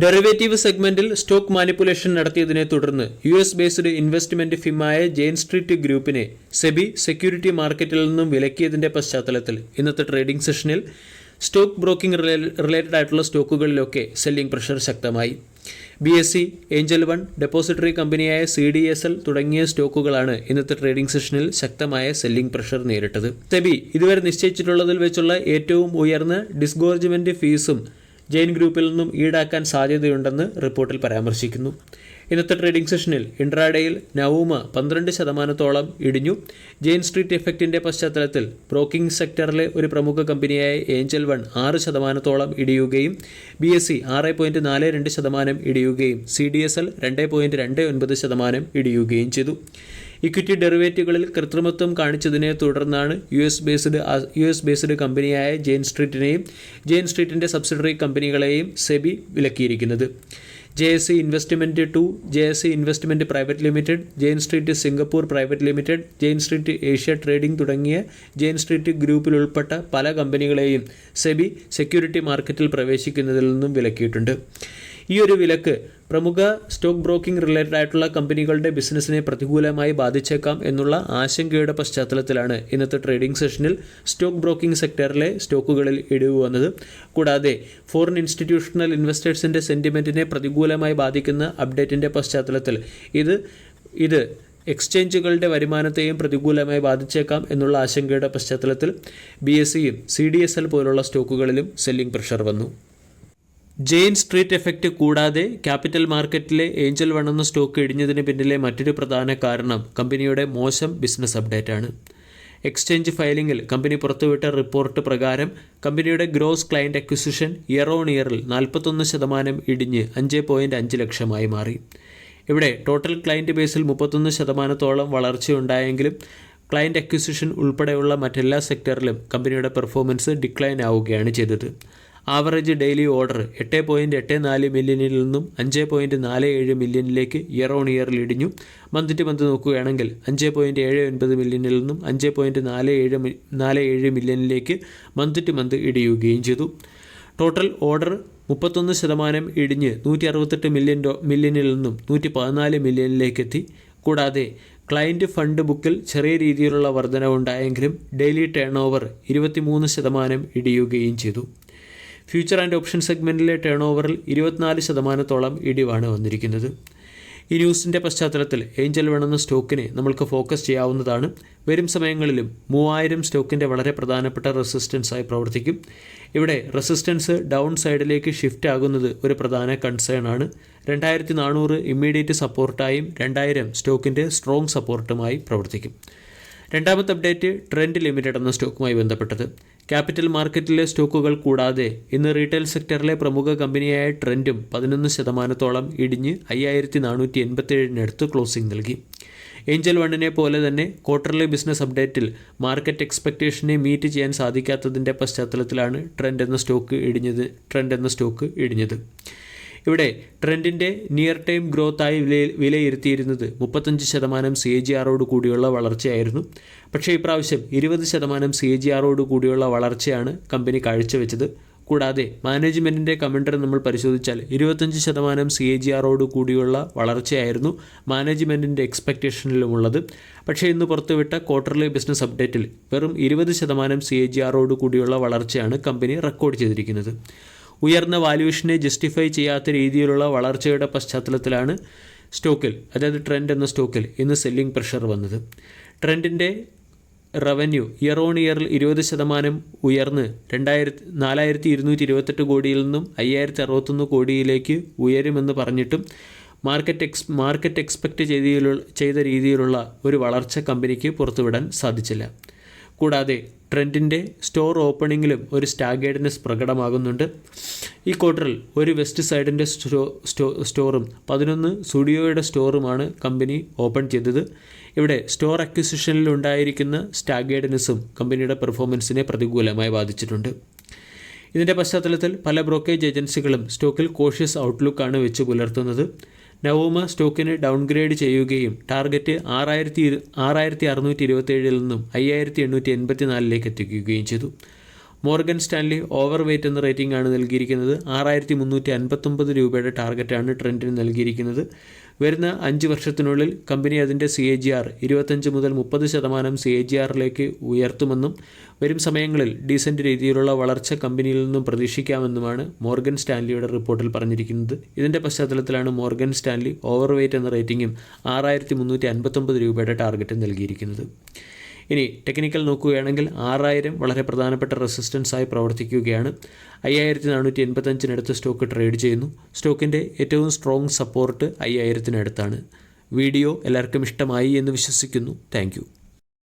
Derivative സെഗ്മെന്റിൽ stock manipulation നടത്തിയതിനെ തുടർന്ന് യു എസ് ബേസ്ഡ് ഇൻവെസ്റ്റ്മെന്റ് ഫിമായ ജെയിൻ സ്ട്രീറ്റ് ഗ്രൂപ്പിനെ സെബി സെക്യൂരിറ്റി മാർക്കറ്റിൽ നിന്നും വിലക്കിയതിന്റെ പശ്ചാത്തലത്തിൽ ഇന്നത്തെ ട്രേഡിംഗ് സെഷനിൽ സ്റ്റോക്ക് ബ്രോക്കിംഗ് റിലേറ്റഡ് ആയിട്ടുള്ള സ്റ്റോക്കുകളിലൊക്കെ സെല്ലിംഗ് പ്രഷർ ശക്തമായി. B S E angel one depository കമ്പനിയായ സി ഡി എസ് എൽ തുടങ്ങിയ സ്റ്റോക്കുകളാണ് ഇന്നത്തെ ട്രേഡിംഗ് സെഷനിൽ ശക്തമായ സെല്ലിംഗ് പ്രഷർ നേരിട്ടത്. സെബി ഇതുവരെ നിശ്ചയിച്ചിട്ടുള്ളതിൽ വെച്ചുള്ള ഏറ്റവും ഉയർന്ന ഡിസ്ഗോർജ്മെന്റ് ഫീസും ജെയിൻ ഗ്രൂപ്പിൽ നിന്നും ഈടാക്കാൻ സാധ്യതയുണ്ടെന്ന് റിപ്പോർട്ടിൽ പരാമർശിക്കുന്നു. ഇന്നത്തെ ട്രേഡിംഗ് സെഷനിൽ ഇൻട്രാഡേയിൽ നവൂമ പന്ത്രണ്ട് ശതമാനത്തോളം ഇടിഞ്ഞു. ജെയിൻ സ്ട്രീറ്റ് എഫക്റ്റിന്റെ പശ്ചാത്തലത്തിൽ ബ്രോക്കിംഗ് സെക്ടറിലെ ഒരു പ്രമുഖ കമ്പനിയായ ഏഞ്ചൽ വൺ ആറ് ശതമാനത്തോളം ഇടിയുകയും ബി എസ് സി ആറ് പോയിന്റ് നാല് രണ്ട് ശതമാനം ഇടിയുകയും സി ഡി എസ് എൽ രണ്ട് പോയിന്റ് രണ്ട് ഒൻപത് ശതമാനം ഇടിയുകയും ചെയ്തു. ഇക്വിറ്റി ഡെറിവേറ്റീവുകളിൽ കൃത്രിമത്വം കാണിച്ചതിനെ തുടർന്നാണ് U S based U S based കമ്പനിയായ ജെയിൻ സ്ട്രീറ്റിനെയും ജെയിൻ സ്ട്രീറ്റിന്റെ സബ്സിഡറി കമ്പനികളെയും SEBI വിലക്കിയിരിക്കുന്നത്. J S C investment two J S C investment private limited Jane Street Singapore private limited Jane Street Asia trading തുടങ്ങിയ ജെയിൻ സ്ട്രീറ്റ് ഗ്രൂപ്പിൽ ഉൾപ്പെട്ട പല കമ്പനികളെയും SEBI security മാർക്കറ്റിൽ പ്രവേശിക്കുന്നതിൽ നിന്നും വിലക്കിയിട്ടുണ്ട്. ഈ ഒരു വിലക്ക് പ്രമുഖ സ്റ്റോക്ക് ബ്രോക്കിംഗ് റിലേറ്റഡ് ആയിട്ടുള്ള കമ്പനികളുടെ ബിസിനസ്സിനെ പ്രതികൂലമായി ബാധിച്ചേക്കാം എന്നുള്ള ആശങ്കയുടെ പശ്ചാത്തലത്തിലാണ് ഇന്നത്തെ ട്രേഡിംഗ് സെഷനിൽ സ്റ്റോക്ക് ബ്രോക്കിംഗ് സെക്ടറിലെ സ്റ്റോക്കുകളിൽ ഇടിവ് വന്നത്. കൂടാതെ ഫോറിൻ ഇൻസ്റ്റിറ്റ്യൂഷണൽ ഇൻവെസ്റ്റേഴ്സിന്റെ സെന്റിമെന്റിനെ പ്രതികൂലമായി ബാധിക്കുന്ന അപ്ഡേറ്റിന്റെ പശ്ചാത്തലത്തിൽ ഇത് ഇത് എക്സ്ചേഞ്ചുകളുടെ വരുമാനത്തെയും പ്രതികൂലമായി ബാധിച്ചേക്കാം എന്നുള്ള ആശങ്കയുടെ പശ്ചാത്തലത്തിൽ ബി എസ് സിയും സി ഡി എസ് എൽ പോലുള്ള സ്റ്റോക്കുകളിലും സെല്ലിംഗ് പ്രഷർ വന്നു. ജെയിൻ സ്ട്രീറ്റ് എഫക്റ്റ് കൂടാതെ ക്യാപിറ്റൽ മാർക്കറ്റിലെ ഏഞ്ചൽ വൺ എന്ന സ്റ്റോക്ക് ഇടിഞ്ഞതിന് പിന്നിലെ മറ്റൊരു പ്രധാന കാരണം കമ്പനിയുടെ മോശം ബിസിനസ് അപ്ഡേറ്റ് ആണ് എക്സ്ചേഞ്ച് ഫയലിംഗിൽ കമ്പനി പുറത്തുവിട്ട റിപ്പോർട്ട് പ്രകാരം കമ്പനിയുടെ gross client acquisition year on ഇയറിൽ നാൽപ്പത്തൊന്ന് ശതമാനം ഇടിഞ്ഞ് അഞ്ച് പോയിന്റ് അഞ്ച് ലക്ഷമായി മാറി. ഇവിടെ ടോട്ടൽ ക്ലയന്റ് ബേസിൽ മുപ്പത്തൊന്ന് ശതമാനത്തോളം വളർച്ചയുണ്ടായെങ്കിലും ക്ലയന്റ് അക്വിസിഷൻ ഉൾപ്പെടെയുള്ള മറ്റെല്ലാ സെക്ടറിലും കമ്പനിയുടെ പെർഫോമൻസ് ഡിക്ലൈൻ ആവുകയാണ് ചെയ്തത്. ആവറേജ് ഡെയിലി ഓർഡർ എട്ട് പോയിന്റ് എട്ട് നാല് മില്യണിൽ നിന്നും അഞ്ച് പോയിന്റ് നാല് ഏഴ് മില്യണിലേക്ക് ഇയർ ഓൺ ഇയറിൽ ഇടിഞ്ഞു. മന്ത് ടു മന്ത് നോക്കുകയാണെങ്കിൽ അഞ്ച് പോയിന്റ് ഏഴ് ഒൻപത് മില്യണിൽ നിന്നും അഞ്ച് പോയിന്റ് നാല് ഏഴ് നാല് ഏഴ് മില്യണിലേക്ക് മന്ത് ടു മന്ത് ഇടിയുകയും ചെയ്തു. ടോട്ടൽ ഓർഡർ മുപ്പത്തൊന്ന് ശതമാനം ഇടിഞ്ഞ് നൂറ്റി അറുപത്തെട്ട് മില്യൺ ഡോ മില്യണിൽ നിന്നും നൂറ്റി പതിനാല് മില്യണിലേക്ക് എത്തി. കൂടാതെ ക്ലയന്റ് ഫണ്ട് ബുക്കിൽ ചെറിയ രീതിയിലുള്ള വർധനവുണ്ടായെങ്കിലും ഡെയിലി ടേൺ ഓവർ ഇരുപത്തിമൂന്ന് ശതമാനം ഇടിയുകയും ചെയ്തു. ഫ്യൂച്ചർ ആൻഡ് ഓപ്ഷൻ സെഗ്മെന്റിലെ ടേൺ ഓവറിൽ ഇരുപത്തിനാല് ശതമാനത്തോളം ഇടിവാണ് വന്നിരിക്കുന്നത്. ഈ ന്യൂസിന്റെ പശ്ചാത്തലത്തിൽ ഏഞ്ചൽ വേണമെന്ന സ്റ്റോക്കിനെ നമ്മൾക്ക് ഫോക്കസ് ചെയ്യാവുന്നതാണ്. വരും സമയങ്ങളിലും മൂവായിരം സ്റ്റോക്കിന്റെ വളരെ പ്രധാനപ്പെട്ട റെസിസ്റ്റൻസായി പ്രവർത്തിക്കും. ഇവിടെ റെസിസ്റ്റൻസ് ഡൗൺ സൈഡിലേക്ക് ഷിഫ്റ്റ് ആകുന്നത് ഒരു പ്രധാന കൺസേൺ ആണ്. രണ്ടായിരത്തി നാനൂറ് ഇമ്മീഡിയറ്റ് സപ്പോർട്ടായും രണ്ടായിരം സ്റ്റോക്കിന്റെ സ്ട്രോങ് സപ്പോർട്ടുമായി പ്രവർത്തിക്കും. രണ്ടാമത്തെ അപ്ഡേറ്റ് ട്രെൻഡ് ലിമിറ്റഡ് എന്ന സ്റ്റോക്കുമായി ബന്ധപ്പെട്ടത്. ക്യാപിറ്റൽ മാർക്കറ്റിലെ സ്റ്റോക്കുകൾ കൂടാതെ ഇന്ന് റീറ്റെയിൽ സെക്ടറിലെ പ്രമുഖ കമ്പനിയായ ട്രെൻഡും പതിനൊന്ന് ശതമാനത്തോളം ഇടിഞ്ഞ് അയ്യായിരത്തി നാനൂറ്റി എൺപത്തിയേഴിനടുത്ത് ക്ലോസിംഗ് നൽകി. ഏഞ്ചൽ വണ്ണിനെ പോലെ തന്നെ ക്വാർട്ടർലി ബിസിനസ് അപ്ഡേറ്റിൽ മാർക്കറ്റ് എക്സ്പെക്റ്റേഷനെ മീറ്റ് ചെയ്യാൻ സാധിക്കാത്തതിന്റെ പശ്ചാത്തലത്തിലാണ് ട്രെൻഡ് എന്ന സ്റ്റോക്ക് ഇടിഞ്ഞത് ട്രെൻഡ് എന്ന സ്റ്റോക്ക് ഇടിഞ്ഞത്. ഇവിടെ ട്രെൻഡിന്റെ നിയർ ടൈം ഗ്രോത്തായി വില വിലയിരുത്തിയിരുന്നത് മുപ്പത്തഞ്ച് ശതമാനം സി എ ജി ആറോട് കൂടിയുള്ള വളർച്ചയായിരുന്നു. പക്ഷേ ഇപ്രാവശ്യം ഇരുപത് ശതമാനം സി എ ജി ആറോട് കൂടിയുള്ള വളർച്ചയാണ് കമ്പനി കാഴ്ചവെച്ചത്. കൂടാതെ മാനേജ്മെന്റിന്റെ കമന്ററി നമ്മൾ പരിശോധിച്ചാൽ ഇരുപത്തഞ്ച് ശതമാനം സി എ ജി ആറോട് കൂടിയുള്ള വളർച്ചയായിരുന്നു മാനേജ്മെന്റിന്റെ എക്സ്പെക്റ്റേഷനിലുമുള്ളത് പക്ഷേ ഇന്ന് പുറത്തുവിട്ട ക്വാർട്ടർലി ബിസിനസ് അപ്ഡേറ്റിൽ വെറും ഇരുപത് ശതമാനം സി എ ജി ആറോട് കൂടിയുള്ള വളർച്ചയാണ് കമ്പനി റെക്കോർഡ് ചെയ്തിരിക്കുന്നത്. ഉയർന്ന വാല്യുവേഷനെ ജസ്റ്റിഫൈ ചെയ്യാത്ത രീതിയിലുള്ള വളർച്ചയുടെ പശ്ചാത്തലത്തിലാണ് സ്റ്റോക്കിൽ അതായത് ട്രെൻഡ് എന്ന സ്റ്റോക്കിൽ ഇന്ന് സെല്ലിംഗ് പ്രഷർ വന്നത്. ട്രെൻഡിന്റെ റവന്യൂ ഇയർ ഓൺ ഇയറിൽ ഇരുപത് ശതമാനം ഉയർന്ന് രണ്ടായിരത്തി നാലായിരത്തി ഇരുന്നൂറ്റി ഇരുപത്തെട്ട് കോടിയിൽ നിന്നും അയ്യായിരത്തി അറുപത്തൊന്ന് കോടിയിലേക്ക് ഉയരുമെന്ന് പറഞ്ഞിട്ടും മാർക്കറ്റ് എക്സ് മാർക്കറ്റ് എക്സ്പെക്റ്റ് ചെയ്ത ചെയ്ത രീതിയിലുള്ള ഒരു വളർച്ച കമ്പനിക്ക് പുറത്തുവിടാൻ സാധിച്ചില്ല. കൂടാതെ ട്രെൻഡിന്റെ സ്റ്റോർ ഓപ്പണിങ്ങിലും ഒരു സ്റ്റാഗേഡ്നെസ് പ്രകടമാകുന്നുണ്ട്. ഈ ക്വാർട്ടറിൽ ഒരു വെസ്റ്റ് സൈഡിന്റെ സ്റ്റോ സ്റ്റോ സ്റ്റോറും പതിനൊന്ന് സ്റ്റുഡിയോയുടെ സ്റ്റോറുമാണ് കമ്പനി ഓപ്പൺ ചെയ്തത്. ഇവിടെ സ്റ്റോർ അക്വിസിഷനിൽ ഉണ്ടായിരിക്കുന്ന സ്റ്റാഗേഡ്നെസ്സും കമ്പനിയുടെ പെർഫോമൻസിനെ പ്രതികൂലമായി ബാധിച്ചിട്ടുണ്ട്. ഇതിന്റെ പശ്ചാത്തലത്തിൽ പല ബ്രോക്കേജ് ഏജൻസികളും സ്റ്റോക്കിൽ കോഷ്യസ് ഔട്ട്ലുക്കാണ് വെച്ച് പുലർത്തുന്നത്. നവോമ സ്റ്റോക്കിനെ ഡൗൺഗ്രേഡ് ചെയ്യുകയും ടാർഗറ്റ് ആറായിരത്തി ആറായിരത്തി അറുന്നൂറ്റി ഇരുപത്തേഴിൽ നിന്നും അയ്യായിരത്തി എണ്ണൂറ്റി എൺപത്തി നാലിലേക്ക് എത്തിക്കുകയും ചെയ്തു. മോർഗൻ സ്റ്റാൻലി ഓവർ വെയ്റ്റ് എന്ന റേറ്റിംഗ് ആണ് നൽകിയിരിക്കുന്നത്. ആറായിരത്തി മുന്നൂറ്റി അൻപത്തൊമ്പത് രൂപയുടെ ടാർഗറ്റാണ് ട്രെൻഡിന് നൽകിയിരിക്കുന്നത്. വരുന്ന അഞ്ച് വർഷത്തിനുള്ളിൽ കമ്പനി അതിന്റെ സി എ ജി ആർ ഇരുപത്തഞ്ച് മുതൽ മുപ്പത് ശതമാനം സി എ ജി ആറിലേക്ക് ഉയർത്തുമെന്നും വരും സമയങ്ങളിൽ ഡീസന്റ് രീതിയിലുള്ള വളർച്ച കമ്പനിയിൽ നിന്നും പ്രതീക്ഷിക്കാമെന്നുമാണ് മോർഗൻ സ്റ്റാൻലിയുടെ റിപ്പോർട്ടിൽ പറഞ്ഞിരിക്കുന്നത്. ഇതിന്റെ പശ്ചാത്തലത്തിലാണ് മോർഗൻ സ്റ്റാൻലി ഓവർ വെയ്റ്റ് എന്ന റേറ്റിംഗും ആറായിരത്തി മുന്നൂറ്റി അൻപത്തൊമ്പത് രൂപയുടെ ടാർഗറ്റ് നൽകിയിരിക്കുന്നത്. ഇനി ടെക്നിക്കൽ നോക്കുകയാണെങ്കിൽ ആറായിരം വളരെ പ്രധാനപ്പെട്ട റെസിസ്റ്റൻസ് ആയി പ്രവർത്തിക്കുകയാണ്. അയ്യായിരത്തി നാനൂറ്റി എൺപത്തഞ്ചിനടുത്ത് സ്റ്റോക്ക് ട്രേഡ് ചെയ്യുന്നു. സ്റ്റോക്കിന്റെ ഏറ്റവും സ്ട്രോങ് സപ്പോർട്ട് അയ്യായിരത്തിനടുത്താണ്. വീഡിയോ എല്ലാവർക്കും ഇഷ്ടമായി എന്ന് വിശ്വസിക്കുന്നു. താങ്ക്